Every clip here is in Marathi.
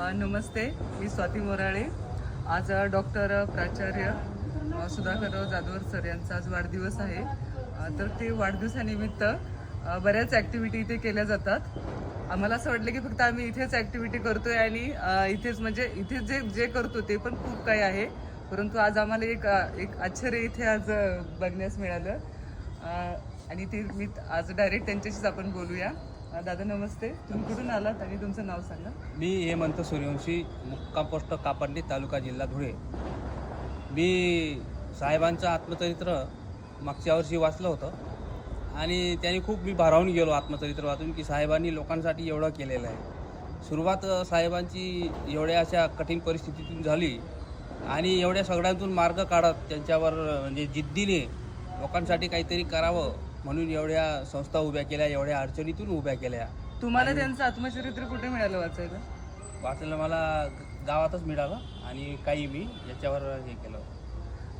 नमस्ते मी स्वाती मोराळे. आज डॉक्टर प्राचार्य सुधाकरराव जाधवर सर यांचा आज वाढदिवस आहे. तर ते वाढदिवसानिमित्त बऱ्याच ॲक्टिव्हिटी इथे केल्या जातात. आम्हाला असं वाटलं की फक्त आम्ही इथेच ॲक्टिव्हिटी करतोय आणि इथेच म्हणजे इथे जे जे करतो ते पण खूप काही आहे. परंतु आज आम्हाला एक एक आश्चर्य इथे आज बघण्यास मिळालं. आणि ते मी आज डायरेक्ट त्यांच्याशीच आपण बोलूया. दादा नमस्ते. तुम्ही कुठून आलात आणि तुमचं नाव सांगा? मी हेमंत सूर्यवंशी मुक्काम पोस्ट कापडणी तालुका जिल्हा धुळे. मी साहेबांचं आत्मचरित्र मागच्या वर्षी वाचलं होतं आणि त्यांनी खूप मी भारावून गेलो आत्मचरित्र वाचून की साहेबांनी लोकांसाठी एवढं केलेलं आहे. सुरुवात साहेबांची एवढ्या अशा कठीण परिस्थितीतून झाली आणि एवढ्या सगळ्यांतून मार्ग काढत त्यांच्यावर म्हणजे जिद्दीने लोकांसाठी काहीतरी करावं म्हणून एवढ्या संस्था उभ्या केल्या एवढ्या अडचणीतून उभ्या केल्या. तुम्हाला त्यांचं आत्मचरित्र कुठे मिळालं वाचायला? वाचायला मला गावातच मिळालं आणि काही मी याच्यावर हे केलं.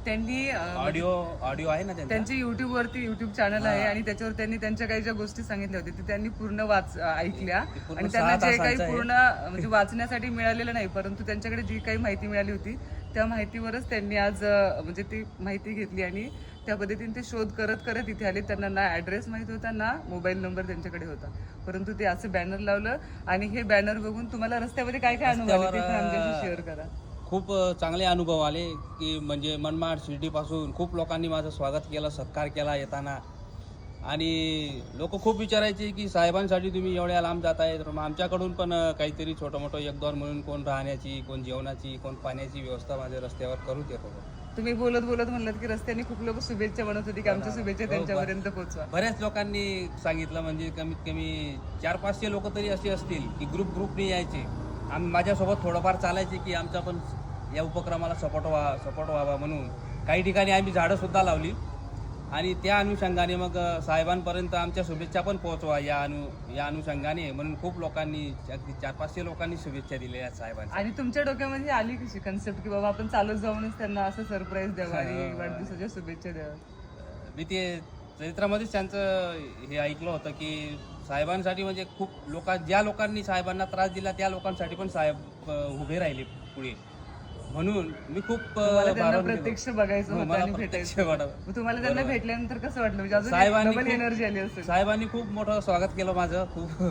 त्यांनी अ, ऑडिओ ऑडिओ आहे ना त्यांचा? युट्यूब वरती युट्यूब चॅनल आहे आणि त्याच्यावर त्यांनी त्यांच्या काही ज्या गोष्टी सांगितल्या होत्या ते त्यांनी पूर्ण वाच ऐकल्या. आणि त्यांना जे काही. पूर्ण म्हणजे वाचण्यासाठी मिळालेलं नाही परंतु त्यांच्याकडे जी काही माहिती मिळाली होती त्या माहितीवरच त्यांनी आज म्हणजे ती माहिती घेतली आणि त्या पद्धतीने ते शोध करत करत इथे आले. त्यांना ना ऍड्रेस माहीत होता ना मोबाईल नंबर त्यांच्याकडे होता. परंतु ते असं बॅनर लावलं आणि हे बॅनर बघून तुम्हाला रस्त्यामध्ये काय काय अनुभव आमच्याशी शेअर करा. खूप चांगले अनुभव आले की म्हणजे मनमाड शिर्डीपासून खूप लोकांनी माझं स्वागत केलं सत्कार केला येताना. आणि लोक खूप विचारायचे की साहेबांसाठी तुम्ही एवढ्या लांब जाताय तर मग आमच्याकडून पण काहीतरी छोटं मोठं योगदान म्हणून कोण राहण्याची कोण जेवणाची कोण पाण्याची व्यवस्था माझ्या रस्त्यावर करू देत. होतो तुम्ही बोलत बोलत म्हणलात की रस्त्याने खूप लोक शुभेच्छा म्हणत होती की आमच्या शुभेच्छा हो, त्यांच्यापर्यंत पोहोचवा. बऱ्याच लोकांनी सांगितलं म्हणजे कमीत कमी चार पाचशे लोक तरी असे असतील की ग्रुप ग्रुपने यायचे. आम्ही माझ्यासोबत थोडंफार चालायचे की आमचा पण या उपक्रमाला सपोर्ट व्हा सपोर्ट व्हावा म्हणून. काही ठिकाणी आम्ही झाडं सुद्धा लावली. आणि त्या अनुषंगाने मग साहेबांपर्यंत आमच्या शुभेच्छा पण पोहोचवा या अनु या अनुषंगाने म्हणून खूप लोकांनी अगदी चार पाचशे लोकांनी शुभेच्छा दिल्या आहेत साहेबांच्या. आणि तुमच्या डोक्यामध्ये आली कशी कन्सेप्ट की बाबा आपण चालत जाऊनच त्यांना असं सरप्राईज द्यावं आणि वाढदिवसाच्या शुभेच्छा द्याव्या? मी ते चरित्रामध्येच त्यांचं हे ऐकलं होतं की साहेबांसाठी म्हणजे खूप लोका ज्या लोकांनी साहेबांना त्रास दिला त्या लोकांसाठी पण साहेब उभे राहिले पुढे. म्हणून मी खूप. प्रत्यक्ष बघायचं हो, होतं प्रत्यक्ष तुम्हाला त्यांना भेटल्यानंतर कसं वाटलं? म्हणजे साहेबांनी एनर्जी आली असेल. साहेबांनी खूप मोठं स्वागत केलं माझं. खूप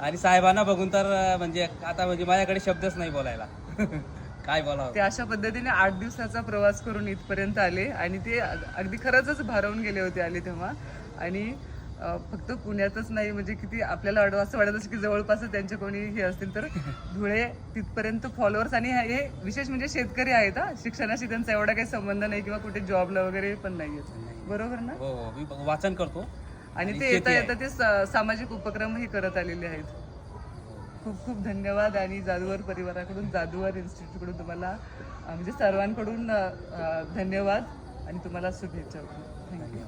आणि साहेबांना बघून तर म्हणजे आता म्हणजे माझ्याकडे शब्दच नाही बोलायला. काय बोलावं? ते अशा पद्धतीने आठ दिवसाचा प्रवास करून इथपर्यंत आले आणि ते अगदी खरंच भारावून गेले होते आले तेव्हा. आणि फक्त पुण्यातच नाही म्हणजे किती आपल्याला वाटत असं वाटत असं की जवळपास त्यांचे कोणी हे असतील तर धुळे तिथपर्यंत फॉलोअर्स आणि हे विशेष म्हणजे शेतकरी आहेत हा. शिक्षणाशी त्यांचा एवढा काही संबंध नाही किंवा कुठे जॉबला वगैरे पण नाही बरोबर ना? हो हो मी वाचन करतो. आणि ते येता येता ते सामाजिक उपक्रमही करत आलेले आहेत. खूप खूप धन्यवाद आणि जादूवर परिवाराकडून जादूवर इन्स्टिट्यूटकडून तुम्हाला म्हणजे सर्वांकडून धन्यवाद आणि तुम्हाला शुभेच्छा. थँक्यू.